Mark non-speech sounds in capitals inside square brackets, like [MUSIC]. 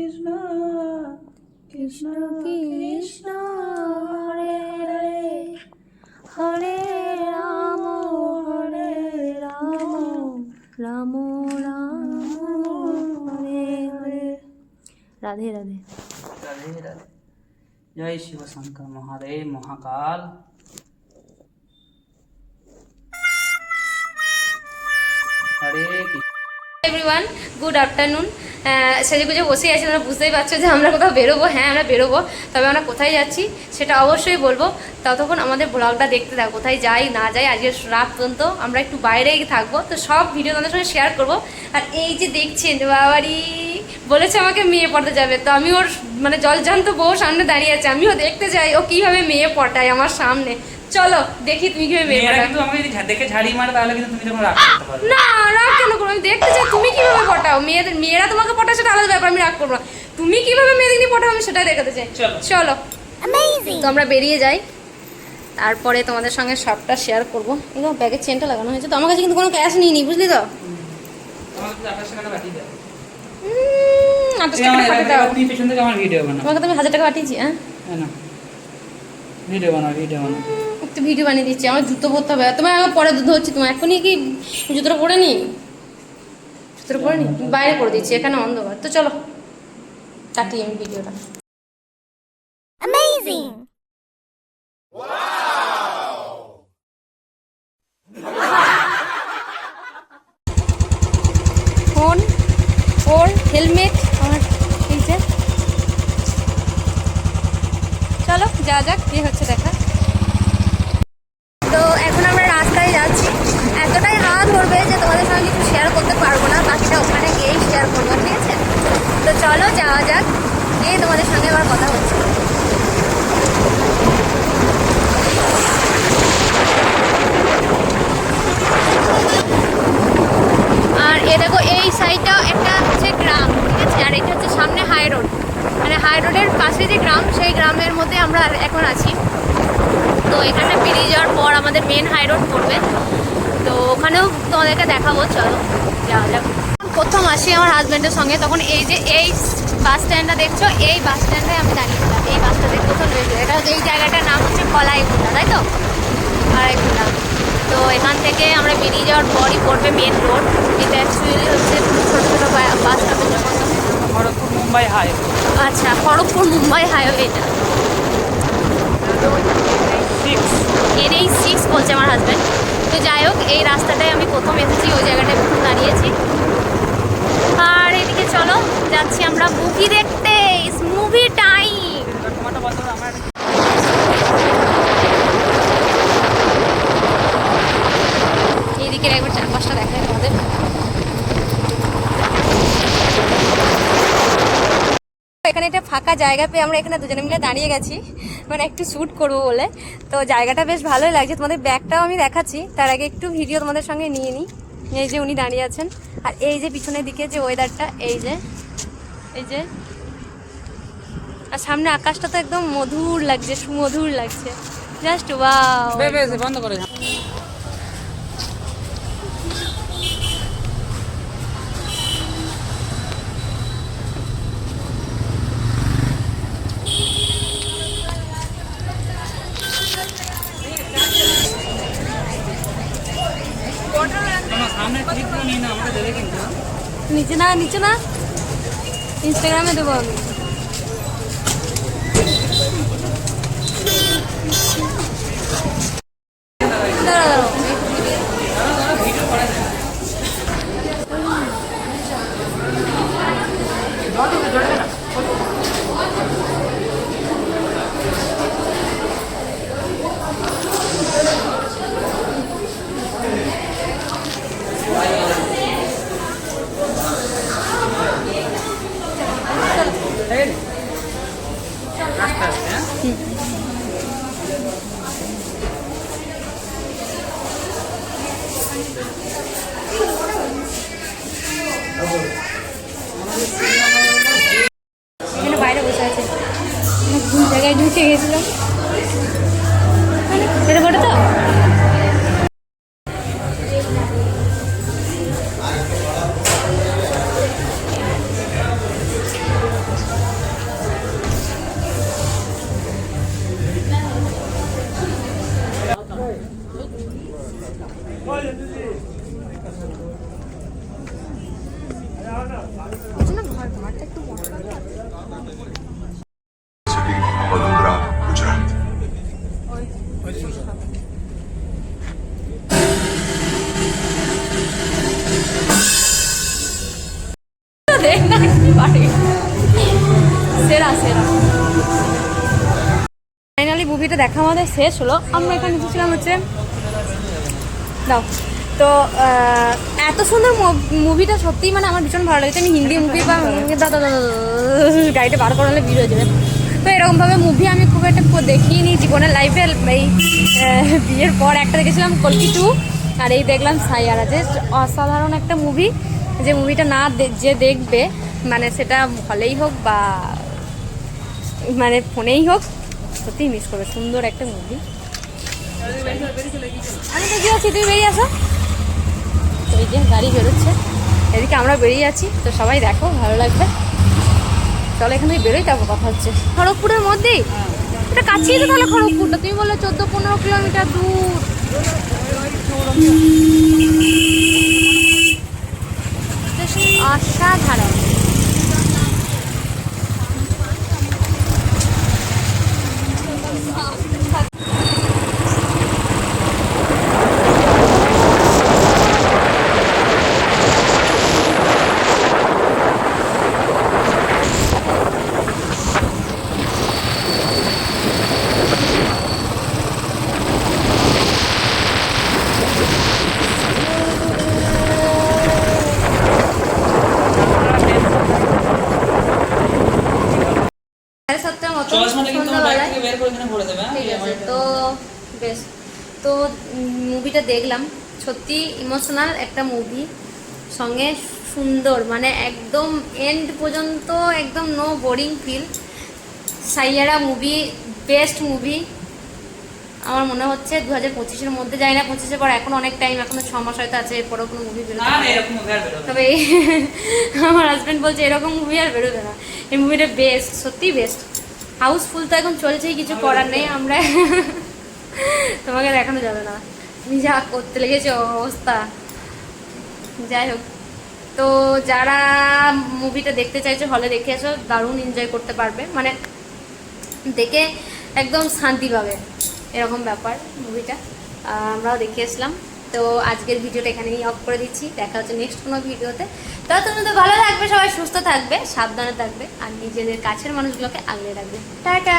কৃষ্ণ কৃষ্ণ কৃষ্ণ, হরে হরে। হরে রাম হরে রাম। রাম রাম, হরে হরে। রাধে রাধে। রাধে রাধে। জয় Shiv Shankar Mahadev, Mahakal. Hare Krishna. Everyone good afternoon সেজে গুজে বসে আছি, তোমরা বুঝতেই পারছ যে আমরা কোথাও বেরোবো। হ্যাঁ আমরা বেরোবো, তবে আমরা কোথায় যাচ্ছি সেটা অবশ্যই বলব। ততক্ষণ আমাদের ব্লগটা দেখতে থাকো, কোথায় যাই, না যাই, আজকে রাত পর্যন্ত আমরা একটু বাইরেই থাকব। তো সব ভিডিও তোমাদের সঙ্গে শেয়ার করব। আর এই যে দেখছেন, বাবারি, বলেছে আমাকে মেয়ে পড়তে যাবে। তো আমি ওর মানে জলজান্ত বউ সামনে দাঁড়িয়ে আছে, আমিও দেখতে যাই ও কীভাবে মেয়ে পটায় আমার সামনে। চলো দেখি তুমি কীভাবে মেয়ে মেয়েরা কিন্তু আমাকে যদি দেখে ঝাড়ি মারে তাহলে কিন্তু তুমি তখন রাগ করতে পারবে। না রাগ কেন করব? আমি দেখতে চাই তুমি কীভাবে পটাও? মেয়েদের মেয়েরা তোমাকে পটায় সেটা আলাদা ব্যাপার আমি রাগ করব না। তুমি কীভাবে মেয়েদের নিয়ে পটাও আমি সেটাই দেখাতে চাই। চলো। চলো। তো আমরা বেরিয়ে যাই। তারপরে তোমাদের সঙ্গে সবটা শেয়ার করব। এগুলো ব্যাগের চেনটা লাগানো হয়েছে। তো আমার কাছে কিন্তু কোনো ক্যাশ নিইনি বুঝলি তো? তোমাকে তো আঠাশ টাকাটা পাঠিয়ে দেবো। উম, আঠাশ টাকা পাঠিয়ে দাও। তুমি পেছন থেকে আমার ভিডিও বানাও। তোমাকে তো আমি হাজার টাকা পাঠিয়েছি হ্যাঁ? হ্যাঁ না ভিডিও বানাও ভিডিও বানাও। একটু ভিডিও বানিয়ে দিচ্ছি আমার জুতো পরতে হবে। তোমার আমার পরে দুধ হচ্ছে তোমার এখনই কি জুতোটা পরে নি? জুতোটা পরে নি? বাইরে করে দিচ্ছি এখানে অন্ধকার। তো চলো কাটি আমি ভিডিওটা। ফোন ওর হেলমেট আমার চলো যা যাক কি হচ্ছে দেখা তো এখন আমরা রাস্তায় যাচ্ছি এতটাই হাত ধরবে যে তোমাদের সঙ্গে কিছু শেয়ার করতে পারব না বাকিটা ওখানে গিয়েই শেয়ার করব ঠিক আছে তো চলো যাওয়া যাক গিয়ে তোমাদের সঙ্গে আবার কথা হচ্ছে আর এ দেখো এই সাইডটা একটা হচ্ছে গ্রাম ঠিক আছে আর এটা হচ্ছে সামনে হাই রোড মানে হাই রোডের পাশে যে গ্রাম, সেই গ্রামের মধ্যে আমরা এখন আছি। তো এখানে বেরিয়ে যাওয়ার পর আমাদের মেন হাই রোড পড়বে। তো ওখানেও তোমাদেরকে দেখাবো, চলো, যাওয়া যাক। প্রথম আসি আমার হাজব্যান্ডের সঙ্গে, তখন এই যে এই বাস স্ট্যান্ডটা দেখছ, এই বাস স্ট্যান্ডে আমি দাঁড়িয়েছিলাম এই বাসটা দেখে প্রথম এটা এই জায়গাটার নাম হচ্ছে কলাইগুন্ডা, তাই তো? আড়াইগুন্ডা তো এখান থেকে আমরা বেরিয়ে যাওয়ার পরই পড়বে মেন রোড এটা অ্যাকচুয়ালি হচ্ছে ছোটো ছোটো বাস স্টপের জন্য। খড়গপুর মুম্বাই হাইওয়ে। আচ্ছা খড়গপুর মুম্বাই হাইওয়ে এটা। সিক্স এনএই সিক্স বলছে আমার হাজব্যান্ড তো যাই হোক এই রাস্তাটায় আমি প্রথম এসেছি ওই জায়গাটায় প্রথম দাঁড়িয়েছি। আর এদিকে চলো যাচ্ছি আমরা মুভি দেখতে। মুভি টাইম তোমারটা বন্ধ করো, আমার এইদিকে একবার চারপাশটা দেখায় তোমাদের এখানে একটা ফাঁকা জায়গা পেয়ে আমরা এখানে দুজনে মিলে দাঁড়িয়ে গেছি। মানে একটু শ্যুট করব বলে। তো জায়গাটা বেশ ভালোই লাগছে। তোমাদের ব্যাগটাও আমি দেখাচ্ছি। তার আগে একটু ভিডিও তোমাদের সঙ্গে নিয়ে নিই। এই যে উনি দাঁড়িয়ে আছেন। আর এই যে পিছনের দিকে যে ওয়েদারটা এই যে এই যে। আর সামনে আকাশটা তো একদম মধুর লাগছে সুমধুর লাগছে। জাস্ট বে, বন্ধ করে নিচে না নিচে না। ইনস্টাগ্রামে দেবো আমি। এখানে বাইরে বসে আছে। জায়গায় ঢুকে গেছিলাম। এটা করে তো? যেটা দেখা আমাদের শেষ হলো। আমরা এখানে এসেছিলাম হচ্ছে, দাও। তো এত সুন্দর মুভিটা সত্যিই মানে আমার ভীষণ ভালো লেগেছে। আমি হিন্দি মুভি বা দাদা গাড়িটা বার করালে ভিড় হয়ে যাবে। তো এরকমভাবে মুভি আমি খুব একটা দেখিনি জীবনের লাইফে এই বিয়ের পর একটা দেখেছিলাম কলকি টু আর এই দেখলাম সাইয়ারা। যে অসাধারণ একটা মুভি যে মুভিটা না যে দেখবে মানে সেটা হলেই হোক বা মানে ফোনেই হোক সত্যিই মিস করবে সুন্দর একটা মুভি আমি তো গিয়েছি তুই বেরিয়ে আসো। তো এই যে গাড়ি বেরোচ্ছে। এদিকে আমরা বেরিয়ে আছি তো সবাই দেখো ভালো লাগবে। চলো এখান থেকে বেরোই তারপর কথা হচ্ছে। খড়গপুরের মধ্যেই? এটা কাছেই তো তাহলে খড়গপুরটা। তুমি বললে চোদ্দ পনেরো কিলোমিটার দূর। অসাধারণ সাড়ে সাতটার মতো চশমাটা কিন্তু আমার ব্যাগ সন্ধ্যাবেলায় থেকে বের করে দেবে হ্যাঁ? ঠিক আছে তো বেশ তো মুভিটা দেখলাম। সত্যি ইমোশনাল একটা মুভি সঙ্গে সুন্দর মানে একদম এন্ড পর্যন্ত একদম no boring feel Saiyaara movie best movie আমার মনে হচ্ছে দু হাজার পঁচিশের মধ্যে যাই না পঁচিশের পর এখন অনেক টাইম এখনও ছ মাস হয়তো আছে এরপরও কোনো মুভি বেরোতে না না এরকম মুভি বেরোবে তবে [LAUGHS] আমার হাজব্যান্ড বলছে এরকম মুভি আর বেরোবে না। এই মুভিটা বেস্ট সত্যিই বেস্ট হাউসফুল তো এখন চলছেই, কিছু করার নেই আমরা। তোমাকে দেখানো যাবে না। তুমি যা করতে লেগেছে, অবস্থা। যাই হোক। তো যারা মুভিটা দেখতে চাইছো, হলে দেখে এসো, দারুণ এনজয় করতে পারবে। মানে দেখে একদম শান্তি পাবে, এরকম ব্যাপার মুভিটা। আমরাও দেখে এসলাম। তো আজকের ভিডিওটা এখানেই অফ করে দিচ্ছি। দেখা হচ্ছে নেক্সট কোনো ভিডিওতে। তো তুমি তো ভালো থাকবে, সবাই সুস্থ থাকবে, সাবধানে থাকবে, আর নিজেদের কাছের মানুষগুলোকে আগলে রাখবে। টাটা!